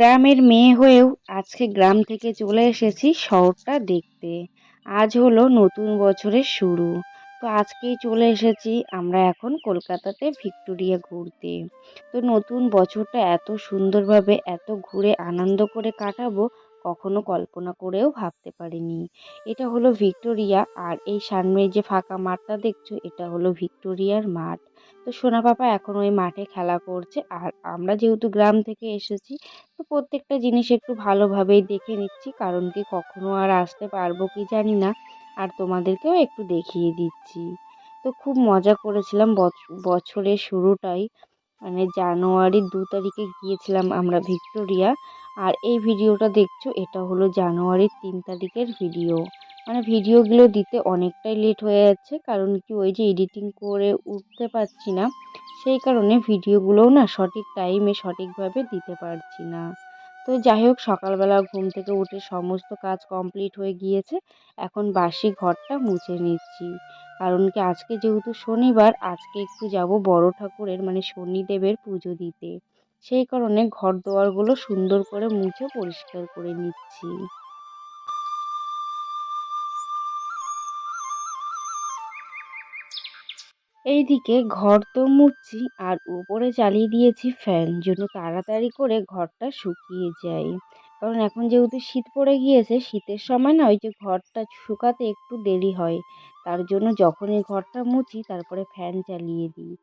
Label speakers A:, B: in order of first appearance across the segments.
A: গ্রামের মেয়ে হয়েও আজকে গ্রাম থেকে চলে এসেছি শহরটা দেখতে। আজ হলো নতুন বছরের শুরু। তো আজকেই চলে এসেছি আমরা এখন কলকাতাতে ভিক্টোরিয়া ঘুরতে। তো নতুন বছরটা এত সুন্দরভাবে, এত ঘুরে আনন্দ করে কাটাবো কখনো কল্পনা করেও ভাবতে পারিনি। এটা হলো ভিক্টোরিয়া, আর এই সামনে যে ফাঁকা মাঠটা দেখছ, এটা হলো ভিক্টোরিয়ার মাঠ। তো সোনা পাপা এখন ওই মাঠে খেলা করছে, আর আমরা যেহেতু গ্রাম থেকে এসেছি, তো প্রত্যেকটা জিনিস একটু ভালোভাবেই দেখে নিচ্ছি, কারণ কি কখনো আর আসতে পারব কি জানি না, আর তোমাদেরকেও একটু দেখিয়ে দিচ্ছি। তো খুব মজা করেছিলাম বছরের শুরুটাই মানে জানুয়ারির দু তারিখে গিয়েছিলাম আমরা ভিক্টোরিয়া আর এই ভিডিওটা দেখছ, এটা হলো জানুয়ারির তিন তারিখের ভিডিও। মানে ভিডিওগুলো দিতে অনেকটাই লেট হয়ে যাচ্ছে, কারণ কি ওই যে এডিটিং করে উঠতে পারছি না, সেই কারণে ভিডিওগুলোও না সঠিক টাইমে সঠিকভাবে দিতে পারছি না। তো যাই হোক, সকালবেলা ঘুম থেকে উঠে সমস্ত কাজ কমপ্লিট হয়ে গিয়েছে, এখন বাসি ঘরটা মুছে নিচ্ছি। কারণ কি আজকে যেহেতু শনিবার, আজকে একটু যাব বড় ঠাকুরের মানে শনিদেবের পুজো দিতে। সেই কারণে ঘর দোয়ারগুলো সুন্দর করে মুছে পরিষ্কার করে নিচ্ছি। এইদিকে ঘর তো মুছছি, আর উপরে চালিয়ে দিয়েছি ফ্যান, যেন তাড়াতাড়ি করে ঘরটা শুকিয়ে যায়। কারণ এখন যেহেতু শীত পড়ে গিয়েছে, শীতের সময় না ওই যে ঘরটা শুকাতে একটু দেরি হয়। তার জন্য যখনই ঘরটা মুছি, তারপরে ফ্যান চালিয়ে দিই।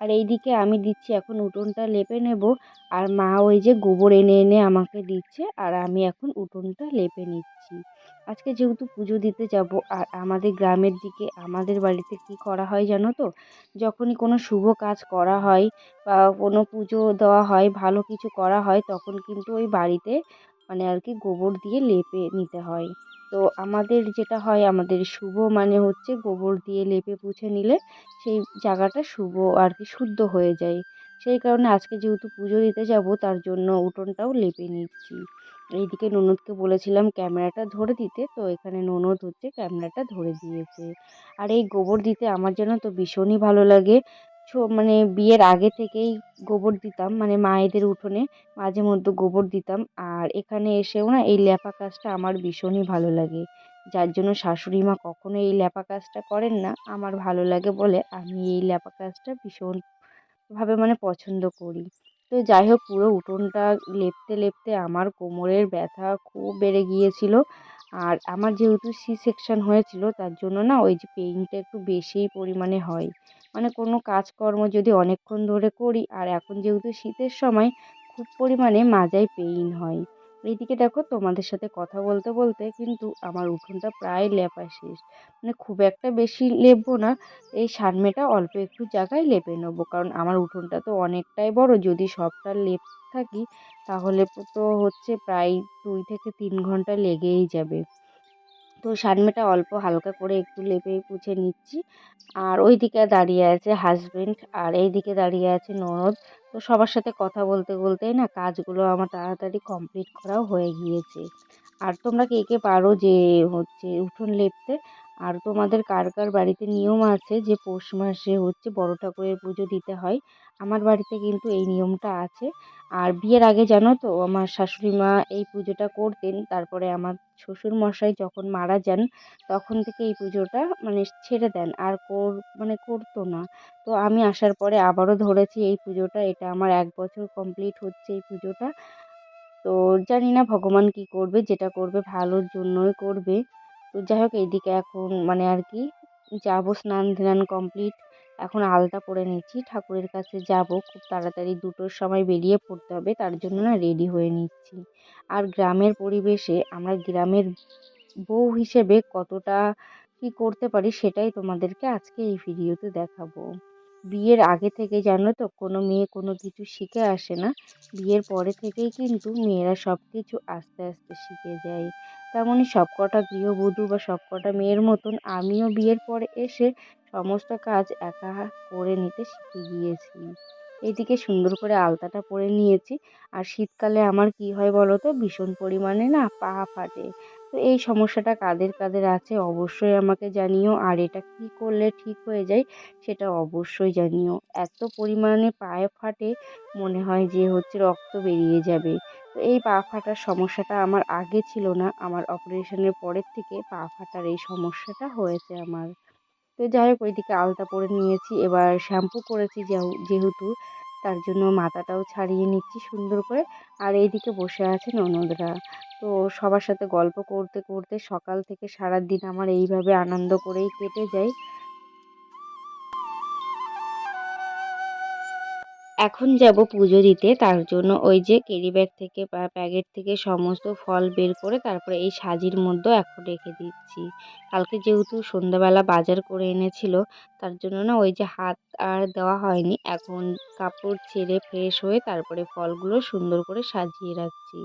A: আর এইদিকে আমি দিচ্ছি এখন উঠোনটা লেপে নেব। আর মা ওই যে গোবর এনে এনে আমাকে দিচ্ছে আর আমি এখন উঠোনটা লেপে নিচ্ছি। আজকে যেহেতু পুজো দিতে যাব আর আমাদের গ্রামের দিকে আমাদের বাড়িতে কি করা হয় জানো তো? যখনই কোনো শুভ কাজ করা হয় বা কোনো পুজো দেওয়া হয়, ভালো কিছু করা হয়, তখন কিন্তু ওই বাড়িতে মানে আর কি গোবর দিয়ে লেপে নিতে হয়। তো আমাদের যেটা হয়, আমাদের শুভ মানে হচ্ছে গোবর দিয়ে লেপে পুছে নিলে সেই জায়গাটা শুভ আর কি শুদ্ধ হয়ে যায়। সেই কারণে আজকে যেহেতু পুজো দিতে যাব, তার জন্য উঠোনটাও লেপে নিচ্ছি। এইদিকে ননদকে বলেছিলাম ক্যামেরাটা ধরে দিতে, তো এখানে ননদ হচ্ছে ক্যামেরাটা ধরে দিয়েছে। আর এই গোবর দিতে আমার যেন তো ভীষণই ভালো লাগে। মানে বিয়ের আগে থেকেই গোবর দিতাম মানে মায়েদের উঠোনে মাঝে মধ্যে গোবর দিতাম। আর এখানে এসেও না এই ল্যাপা কাজটা আমার ভীষণই ভালো লাগে। যার জন্য শাশুড়ি মা কখনো এই ল্যাপা কাজটা করেন না, আমার ভালো লাগে বলে আমি এই ল্যাপা কাজটা ভীষণভাবে মানে পছন্দ করি। তো যাই হোক, পুরো উঠোনটা লেপতে লেপতে আমার কোমরের ব্যথা খুব বেড়ে গিয়েছিল। আর আমার যেহেতু সি সেকশন হয়েছিল, তার জন্য না ওই যে পেইনটা একটু বেশিই পরিমাণে হয়। মানে কোনো কাজকর্ম যদি অনেকক্ষণ ধরে করি, আর এখন যেহেতু শীতের সময়, খুব পরিমাণে মাজায় পেইন হয়। এইদিকে দেখো তোমাদের সাথে কথা বলতে বলতে কিন্তু আমার উঠোনটা প্রায় লেপা শেষ। মানে খুব একটা বেশি লেপবো না, এই সানমেটা অল্প একটু জায়গায় লেপে নেব। কারণ আমার উঠোনটা তো অনেকটাই বড়, যদি সবটা লেপ থাকি, তাহলে তো হচ্ছে প্রায় দুই থেকে তিন ঘণ্টা লেগেই যাবে। তো সানমেটা অল্প হালকা করে একটু লেপে পুছে নিচ্ছি। আর ওই দিকে দাঁড়িয়ে আছে হাজবেন্ড আর এই দিকে দাঁড়িয়ে আছে ননদ। তো সবার সাথে কথা বলতে বলতেই না কাজগুলো আমার তাড়াতাড়ি কমপ্লিট করাও হয়ে গিয়েছে। আর তোমরা কে কে পারো যে হচ্ছে উঠোন লেপতে? আর তোমাদের কার কার বাড়িতে নিয়ম আছে যে পৌষ মাসে হচ্ছে বড় ঠাকুরের পুজো দিতে হয়? আমার বাড়িতে কিন্তু এই নিয়মটা আছে। আর বিয়ের আগে জানো তো, আমার শাশুড়ি মা এই পুজোটা করতেন। তারপরে আমার শ্বশুর মশাই যখন মারা যান, তখন থেকে এই পুজোটা মানে ছেড়ে দেন। আর কর মানে করতো না। তো আমি আসার পরে আবারও ধরেছি এই পুজোটা। এটা আমার এক বছর কমপ্লিট হচ্ছে এই পুজোটা। তো জানি না ভগবান কি করবে, যেটা করবে ভালোর জন্যই করবে। তো যাই হোক, এইদিকে এখন মানে আর কি, যাব স্নান ধ্যান কমপ্লিট এখন আলতা পরে নিচ্ছি। ঠাকুরের কাছে যাব, খুব তাড়াতাড়ি দুটোর সময় বেরিয়ে পড়তে হবে, তার জন্য না রেডি হয়ে নিচ্ছি। আর গ্রামের পরিবেশে আমরা গ্রামের বউ হিসেবে কতটা কী করতে পারি সেটাই তোমাদেরকে আজকে এই ভিডিওতে দেখাবো। বিয়ের আগে থেকে জানো তো, কোনো মেয়ে কোনো কিছু শিখে আসে না। বিয়ের পরে থেকেই কিন্তু মেয়েরা সব কিছু আস্তে আস্তে শিখে যায়। তেমনই সবকটা গৃহবধূ বা সবকটা মেয়ের মতন আমিও বিয়ের পরে এসে সমস্ত কাজ একা করে নিতে শিখে গিয়েছি। এদিকে সুন্দর করে আলতাটা পরে নিয়েছি। আর শীতকালে আমার কি হয় বলো তো ভীষণ পরিমাণে না পা ফাটে। তো এই সমস্যাটা কাদের কাদের আছে অবশ্যই আমাকে জানিও। আর এটা কি করলে ঠিক হয়ে যায় সেটা অবশ্যই জানিও। এত পরিমাণে পায়ে ফাটে মনে হয় যে হচ্ছে রক্ত বেরিয়ে যাবে। তো এই পা ফাটার সমস্যাটা আমার আগে ছিল না। আমার অপারেশনের পরের থেকে পা ফাটার এই সমস্যাটা হয়েছে আমার। তো যাই হোক, ওইদিকে আলতা পরে নিয়েছি। এবার শ্যাম্পু করেছি যেহেতু, তার জন্য মাথাটাও ছাড়িয়ে নিচ্ছি সুন্দর করে। আর এইদিকে বসে আছে ননদরা। তো সবার সাথে গল্প করতে করতে সকাল থেকে সারা দিন আমার এইভাবে আনন্দ করেই কেটে যায়। এখন যাব পুজো দিতে। তার জন্য ওই যে ক্যারি ব্যাগ থেকে বা প্যাকেট থেকে সমস্ত ফল বের করে তারপরে এই সাজির মধ্যে এখন রেখে দিচ্ছি। কালকে যেহেতু সন্ধ্যাবেলা বাজার করে এনেছিল, তার জন্য না ওই যে হাত আর দেওয়া হয়নি। এখন কাপড় ছেড়ে ফ্রেশ হয়ে তারপরে ফলগুলো সুন্দর করে সাজিয়ে রাখছি।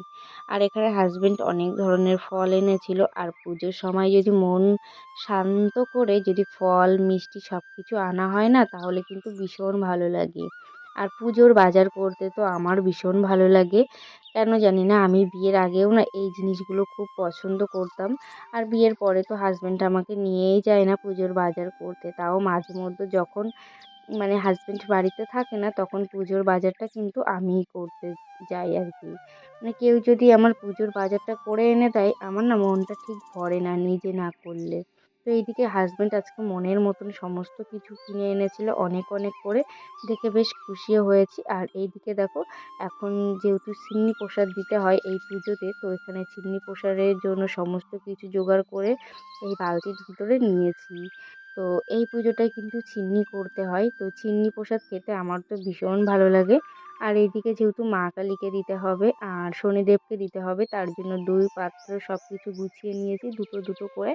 A: আর এখানে হাজবেন্ড অনেক ধরনের ফল এনেছিল। আর পুজোর সময় যদি মন শান্ত করে যদি ফল, মিষ্টি সব কিছু আনা হয় না, তাহলে কিন্তু ভীষণ ভালো লাগে। আর পুজোর বাজার করতে তো আমার ভীষণ ভালো লাগে। কেন জানি না, আমি বিয়ের আগেও না এই জিনিসগুলো খুব পছন্দ করতাম। আর বিয়ের পরে তো হাজব্যান্ড আমাকে নিয়েই যায় না পুজোর বাজার করতে। তাও মাঝে মধ্যে যখন মানে হাজব্যান্ড বাড়িতে থাকে না, তখন পুজোর বাজারটা কিন্তু আমিই করতে যাই আর কি মানে কেউ যদি আমার পুজোর বাজারটা করে এনে দেয়, আমার না মনটা ঠিক ভরে না নিজে না করলে। তো এইদিকে হাজব্যান্ড আজকে মনের মতন সমস্ত কিছু কিনে এনেছিল অনেক অনেক করে। দেখে বেশ খুশিও হয়েছি। আর এইদিকে দেখো, এখন যেহেতু সিন্নি প্রসাদ দিতে হয় এই পুজোতে, তো এখানে চিন্নি প্রসাদের জন্য সমস্ত কিছু জোগাড় করে এই বালতির ভিতরে নিয়েছি। তো এই পুজোটায় কিন্তু চিন্নি করতে হয়। তো চিন্নি প্রসাদ খেতে আমার তো ভীষণ ভালো লাগে। আর এইদিকে যেহেতু মা কালীকে দিতে হবে আর শনিদেবকে দিতে হবে, তার জন্য দুই পাত্র সব কিছু গুছিয়ে নিয়েছি দুটো দুটো করে।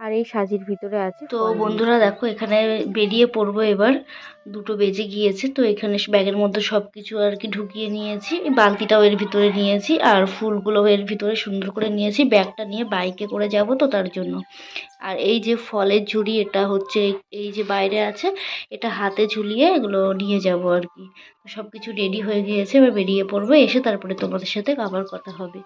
A: আর এই সাজির ভিতরে আছে
B: তো বন্ধুরা দেখো এখানে বেরিয়ে পড়ব এবার। দুটো বেজে গিয়েছে তো এখানে ব্যাগের মধ্যে সব কিছু আর কি ঢুকিয়ে নিয়েছি। বালতিটাও এর ভিতরে নিয়েছি আর ফুলগুলো এর ভিতরে সুন্দর করে নিয়েছি। ব্যাগটা নিয়ে বাইকে করে যাব তো তার জন্য। আর এই যে ফলের ঝুড়ি এটা হচ্ছে এই যে বাইরে আছে এটা হাতে ঝুলিয়ে এগুলো নিয়ে যাব আর কি। সব কিছু রেডি হয়ে গিয়েছে এবার বেরিয়ে পড়ব এসে তারপরে তোমাদের সাথে আবার কথা হবে।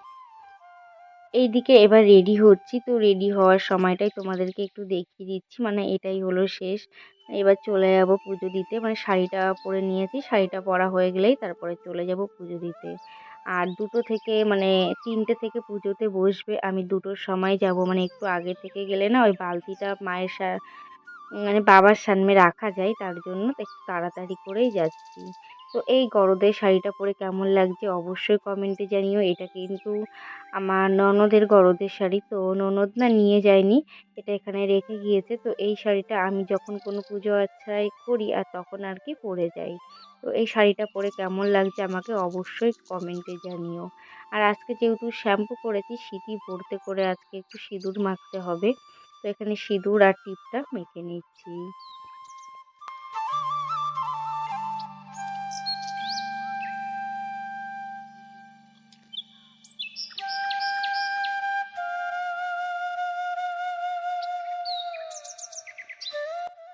A: এইদিকে এবার রেডি হচ্ছি। তো রেডি হওয়ার সময়টাই তোমাদেরকে একটু দেখিয়ে দিচ্ছি। মানে এটাই হলো শেষ। এবার চলে যাব পুজো দিতে। মানে শাড়িটা পরে নিয়েছি। শাড়িটা পরা হয়ে গেলেই তারপরে চলে যাব পুজো দিতে। আর দুটো থেকে মানে তিনটে থেকে পুজোতে বসবে। আমি দুটোর সময় যাব। মানে একটু আগে থেকে গেলে না ওই বালতিটা মায়ের মানে বাবার সামনে রাখা যায়। তার জন্য একটু তাড়াতাড়ি করেই যাচ্ছি। তো এই গরদের শাড়িটা পরে কেমন লাগছে অবশ্যই কমেন্টে জানিও। এটা কিন্তু আমার ননদের গরদের শাড়ি, তো ননদ না নিয়ে যায়নি, এটা এখানে রেখে গিয়েছে। তো এই শাড়িটা আমি যখন কোনো পুজো আচ্ছাই করি আর তখন আর কি পরে যাই। তো এই শাড়িটা পরে কেমন লাগছে আমাকে অবশ্যই কমেন্টে জানিও। আর আজকে যেহেতু শ্যাম্পু করেছি সিঁথি ভরতে করে আজকে একটু সিঁদুর মাখতে হবে। তো এখানে সিঁদুর আর টিপটা মেখে নিচ্ছি।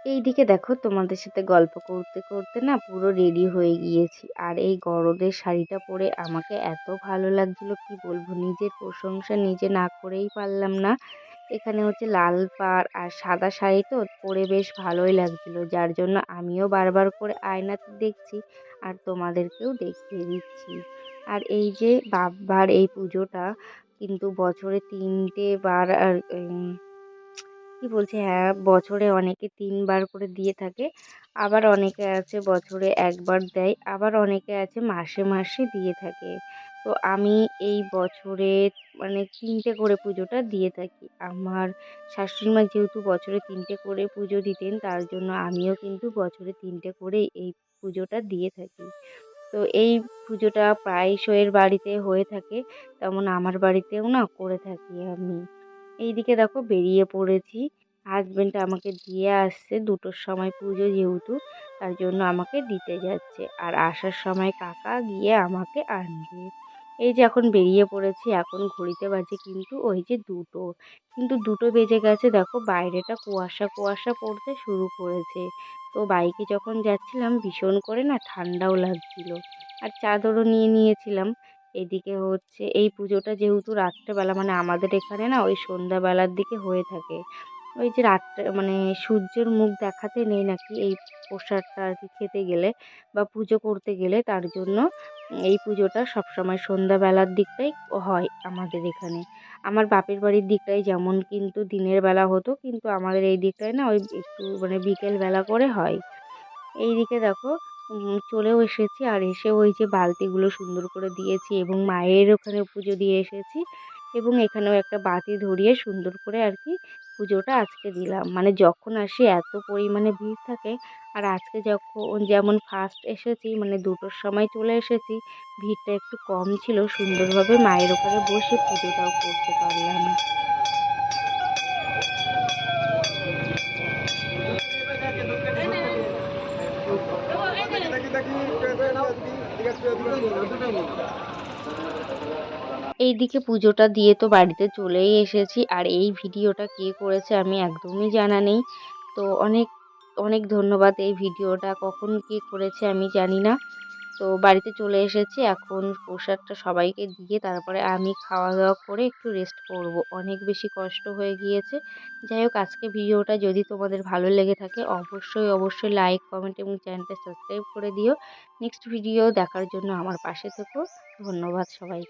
A: এইদিকে দেখো তোমাদের সাথে গল্প করতে করতে না পুরো রেডি হয়ে গিয়েছি। আর এই গরদের শাড়িটা পরে আমাকে এত ভালো লাগছিল, কি বলব? নিজের প্রশংসা নিজে না করেই পারলাম না। এখানে হচ্ছে লাল পাড় আর সাদা শাড়ি তো পরে বেশ ভালোই লাগছিল, যার জন্য আমিও বারবার করে আয়নাতে দেখছি আর তোমাদেরকেও দেখিয়ে দিচ্ছি। আর এই যে বাবার এই পুজোটা কিন্তু বছরে তিনটে বার আর কি বলছে? হ্যাঁ বছরে অনেকে তিনবার করে দিয়ে থাকে। আবার অনেকে আছে বছরে একবার দেয়, আবার অনেকে আছে মাসে মাসে দিয়ে থাকে। তো আমি এই বছরে মানে তিনটে করে পুজোটা দিয়ে থাকি। আমার শাশুড়ি মা যেহেতু বছরে তিনটে করে পুজো দিতেন, তার জন্য আমিও কিন্তু বছরে তিনটে করে এই পুজোটা দিয়ে থাকি। তো এই পুজোটা প্রায়শইয়ের বাড়িতে হয়ে থাকে। তেমন আমার বাড়িতেও না করে থাকি আমি। এইদিকে দেখো বেরিয়ে পড়েছি। হাজব্যান্ড আমাকে দিয়ে আসছে দুটোর সময় পুজো যেহেতু, তার জন্য আমাকে দিতে যাচ্ছে। আর আসার সময় কাকা গিয়ে আমাকে আনবে। এই যে এখন বেরিয়ে পড়েছি, এখন ঘড়িতে বাজে কিন্তু ওই যে দুটো। কিন্তু দুটো বেজে গেছে দেখো, বাইরেটা কুয়াশা কুয়াশা পড়তে শুরু করেছে। তো বাইকে যখন যাচ্ছিলাম ভীষণ করে না ঠান্ডাও লাগছিল। আর চাদরও নিয়ে নিয়েছিলাম। এদিকে হচ্ছে এই পুজোটা যেহেতু রাত্রেবেলা মানে আমাদের এখানে না ওই সন্ধ্যাবেলার দিকে হয়ে থাকে। ওই যে রাত্রে মানে সূর্যের মুখ দেখাতে নেই নাকি এই প্রসাদটা আর কি খেতে গেলে বা পুজো করতে গেলে, তার জন্য এই পুজোটা সবসময় সন্ধ্যাবেলার দিকটাই হয় আমাদের এখানে। আমার বাপের বাড়ির দিকটায় যেমন কিন্তু দিনের বেলা হতো, কিন্তু আমাদের এই দিকটায় না ওই একটু মানে বিকেল বেলা করে হয়। এই দিকে দেখো চলেও এসেছি। আর এসে ওই যে বালতিগুলো সুন্দর করে দিয়েছি এবং মায়ের ওখানে পুজো দিয়ে এসেছি এবং এখানেও একটা বাতি ধরিয়ে সুন্দর করে আর কি পুজোটা আজকে দিলাম। মানে যখন আসি এত পরিমাণে ভিড় থাকে আর আজকে যখন যেমন ফার্স্ট এসেছি মানে দুটোর সময় চলে এসেছি, ভিড়টা একটু কম ছিল, সুন্দরভাবে মায়ের ওখানে বসে পুজোটাও করতে পারলাম। এইদিকে পুজোটা দিয়ে তো বাড়িতে চলেই এসেছি, আর এই ভিডিওটা কে করেছে আমি একদমই জানা নেই। তো অনেক অনেক ধন্যবাদ এই ভিডিওটা, কখন কে করেছে আমি জানি না। তো বাড়িতে চলে এসেছি। এখন প্রসাদটা সবাইকে দিয়ে তারপরে আমি খাওয়া দাওয়া করে একটু রেস্ট করব। অনেক বেশি কষ্ট হয়ে গিয়েছে। যাই হোক, আজকে ভিডিওটা যদি তোমাদের ভালো লেগে থাকে, অবশ্যই অবশ্যই লাইক কমেন্ট এবং চ্যানেলটা সাবস্ক্রাইব করে দিও। নেক্সট ভিডিও দেখার জন্য আমার পাশে থেকো। ধন্যবাদ সবাইকে।